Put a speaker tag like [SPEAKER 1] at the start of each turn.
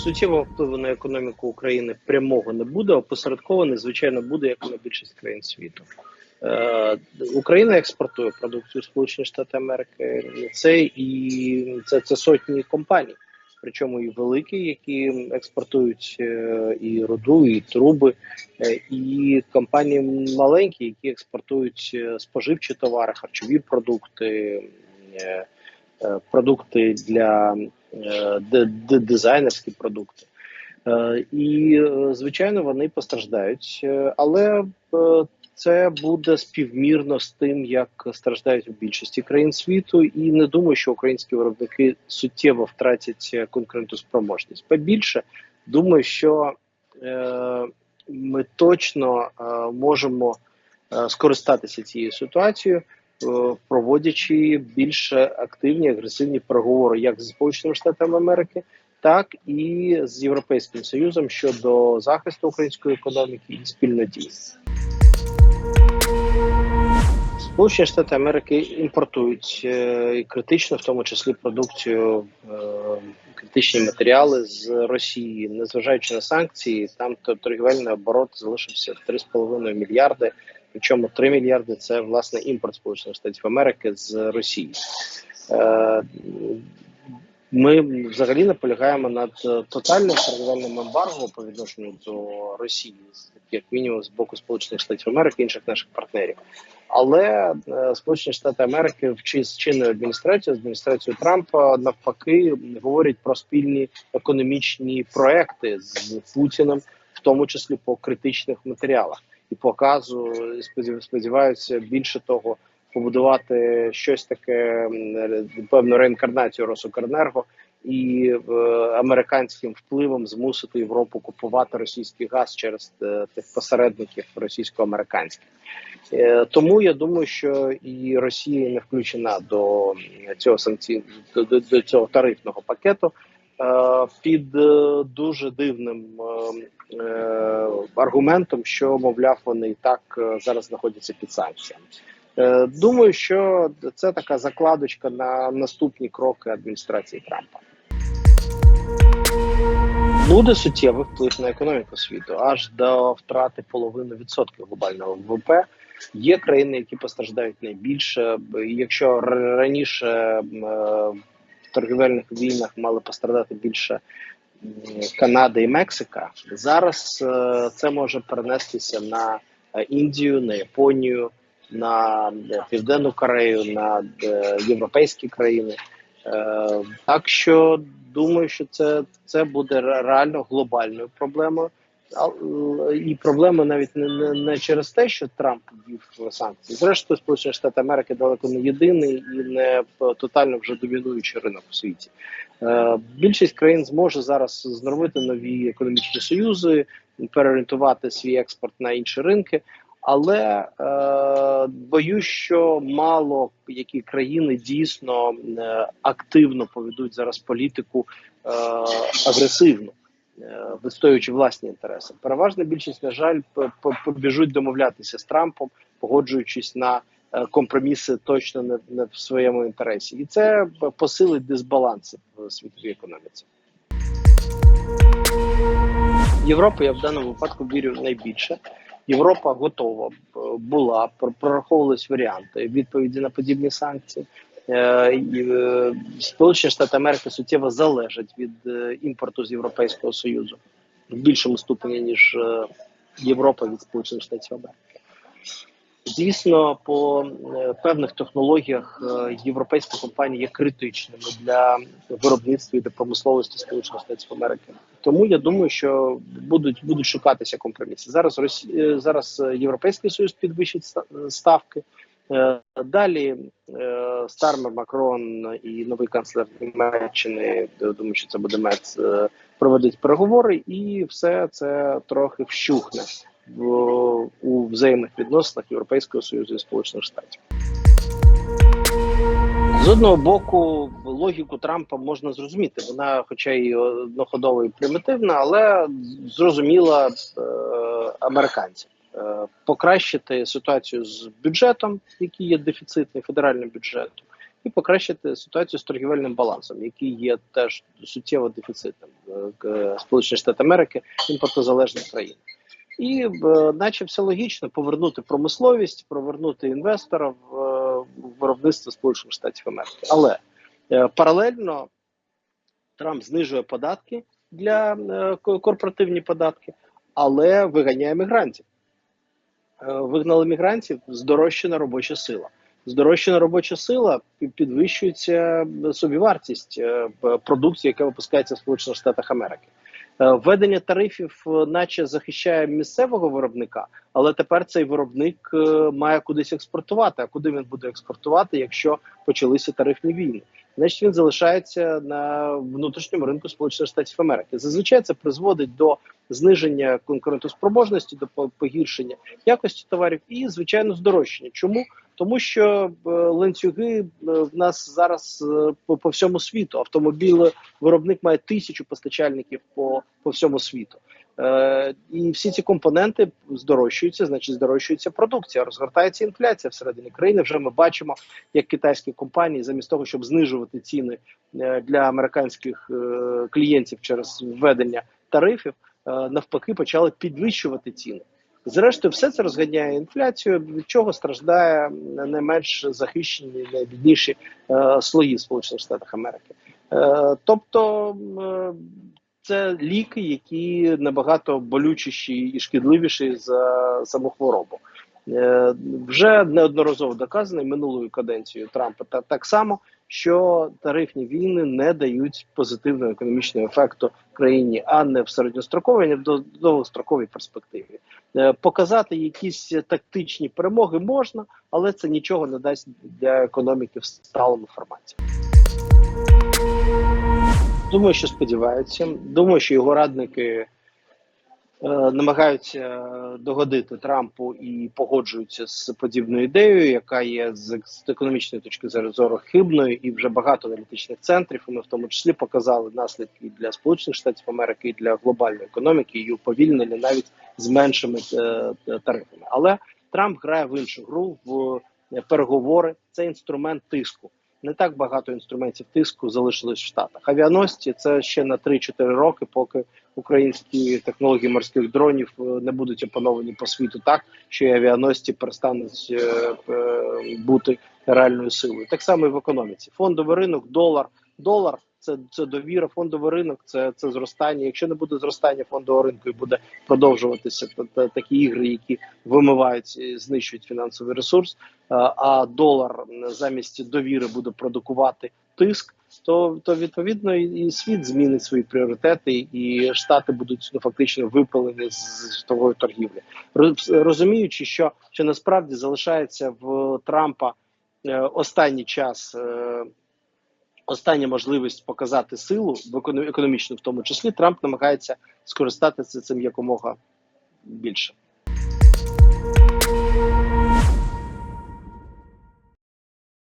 [SPEAKER 1] суттєвого впливу на економіку України прямого не буде, опосередкований, звичайно, буде як на більшість країн світу. Е, Україна експортує продукцію Сполучені Штати Америки. Це і це, це сотні компаній, причому і великі, які експортують е, і руду, і труби, е, і компанії маленькі, які експортують споживчі товари, харчові продукти, продукти для дизайнерські продукти. Е, І е, звичайно вони постраждають, Е, але е, це буде співмірно з тим, як страждають у більшості країн світу, і не думаю, що українські виробники суттєво втратять е, конкурентоспроможність. Побільше думаю, що е, ми точно е, можемо е, скористатися цією ситуацією, е, проводячи більш активні агресивні переговори як зі Сполученими Штатами Америки, так і з Європейським Союзом щодо захисту української економіки і спільної дії. Сполучені Штати Америки імпортують е, критично, в тому числі продукцію, е, критичні матеріали з Росії, незважаючи на санкції, там то- торгівельний оборот залишився в 3,5 мільярди. Причому 3 мільярди це власне імпорт Сполучених Штатів Америки з Росії. Е, Ми взагалі наполягаємо над е, тотальним торгівельним ембарго по відношенню до Росії, як мінімум з боку Сполучених Штатів Америки і інших наших партнерів. Але е, Сполучені Штати Америки в з чинною адміністрацією, з адміністрацією Трампа навпаки говорять про спільні економічні проекти з Путіним, в тому числі по критичних матеріалах, і показу сподів- сподіваються більше того, побудувати щось таке певну реінкарнацію Росукренерго і е, американським впливом змусити Європу купувати російський газ через е, тих посередників російсько-американських. Е, Тому я думаю, що і Росія не включена до цього санкцій до, до, цього тарифного пакету під е, дуже дивним е, е, аргументом, що мовляв, вони і так е, зараз знаходяться під санкціями. Е, Думаю, що це така закладочка на наступні кроки адміністрації Трампа. Буде суттєвий вплив на економіку світу аж до втрати половини відсотків глобального ВВП. Є країни, які постраждають найбільше. Якщо раніше е, торгівельних війнах мали пострадати більше м, Канада і Мексика, зараз е, це може перенестися на е, Індію, на Японію, на е, Південну Корею, на європейські країни. Так що думаю, що це, це буде реально глобальною проблемою. Е, І проблема навіть не, не, не через те, що Трамп ввів санкції. Зрештою, Сполучені Штати Америки далеко не єдиний і не тотально вже домінуючий ринок у світі. Е, Більшість країн зможе зараз зробити нові економічні союзи, переорієнтувати свій експорт на інші ринки. Але е, боюсь, що мало які країни дійсно е, активно поведуть зараз політику е, агресивну, е, відстоюючи власні інтереси. Переважна більшість, на жаль, побіжуть домовлятися з Трампом, погоджуючись на е, компроміси точно не, не в своєму інтересі, і це посилить дисбаланси в світовій економіці. Європа я в даному випадку вірю найбільше. Європа готова була пр- прораховувались варіанти відповіді на подібні санкції. Е, е, Сполучені Штати Америки суттєво залежать від е, імпорту з Європейського Союзу в більшому ступені, ніж Європа від Сполучених Штатів Америки. Дійсно, по певних технологіях європейські компанії є критичними для виробництва і для промисловості Сполучених Штатів Америки. Тому я думаю, що будуть будуть шукатися компроміси. Зараз Росі... зараз Європейський Союз підвищить ставки. Далі Стармер, Макрон і новий канцлер Німеччини, я думаю, що це буде Мец, е, проведуть переговори, і все це трохи вщухне в у взаємних відносинах Європейського Союзу і Сполучених Штатів. З одного боку, логіку Трампа можна зрозуміти. Вона, хоча і одноходова і примітивна, але зрозуміла е, американцям. Е, покращити ситуацію з бюджетом, який є дефіцитний, федеральним бюджетом, і покращити ситуацію з торгівельним балансом, який є теж суттєво дефіцитним е, к- Сполучені Штати Америки, імпортозалежна країна. І е, наче все логічно повернути промисловість, повернути інвестора в, е, виробництво Сполучених Штатів Америки. Але е, паралельно Трамп знижує податки для е, ко- корпоративні податки, але виганяє мігрантів. Е, Вигнали мігрантів, здорожчана робоча сила. Здорожчана робоча сила підвищується собівартість е, продукції, яка випускається в Сполучених Штатах Америки. Е, Введення тарифів, наче захищає місцевого виробника, але тепер цей виробник має кудись експортувати. А куди він буде експортувати, якщо почалися тарифні війни? Значить, він залишається на внутрішньому ринку Сполучених Штатів Америки. Зазвичай це призводить до зниження конкурентоспроможності, до погіршення якості товарів і, звичайно, здорожчання. Чому? Тому що е, ланцюги е, в нас зараз е, по, по всьому світу. Автомобіль виробник має тисячу постачальників по, по всьому світу. Е, і всі ці компоненти здорожчуються, значить здорожчується продукція, розгортається інфляція всередині країни. Вже ми бачимо, як китайські компанії, замість того, щоб знижувати ціни е, для американських е, клієнтів через введення тарифів, навпаки, почали підвищувати ціни. Зрештою, все це розганяє інфляцію, від чого страждає найменш захищені, найбідніші е, слої Сполучених Штатах Америки. Е, тобто це ліки, які набагато болючіші і шкідливіші за саму хворобу. Е, вже неодноразово доказано минулою каденцією Трампа та так само, що тарифні війни не дають позитивного економічного ефекту країні, а не в середньостроковій, а не в довгостроковій перспективі. Е, Показати якісь тактичні перемоги можна, але це нічого не дасть для економіки в сталому форматі. Думаю, що сподіваються. Думаю, що його радники е, намагаються догодити Трампу і погоджуються з подібною ідеєю, яка є з, з економічної точки зору хибною, і вже багато аналітичних центрів. Ми в тому числі показали наслідки для Сполучених Штатів Америки і для глобальної економіки, і уповільнення навіть з меншими е, тарифами. Але Трамп грає в іншу гру в е, переговори. Це інструмент тиску. Не так багато інструментів тиску залишилось в Штатах. Авіаносці це ще на 3-4 роки, поки українські технології морських дронів е, не будуть опановані по світу так, що і авіаносці перестануть е, е, бути реальною силою. Так само і в економіці. Фондовий ринок, долар, долар. Це, це довіра, фондовий ринок, це, це зростання. Якщо не буде зростання фондового ринку і буде продовжуватися та, та, такі ігри, які вимивають, знищують фінансовий ресурс, а, а долар замість довіри буде продукувати тиск, то, то відповідно і, світ змінить свої пріоритети, і штати будуть ну, фактично випалені з світової торгівлі, Роз- розуміючи, що, що насправді залишається в Трампа е, останній час. Остання можливість показати силу в економ- економічну, в тому числі Трамп намагається скористатися цим якомога більше.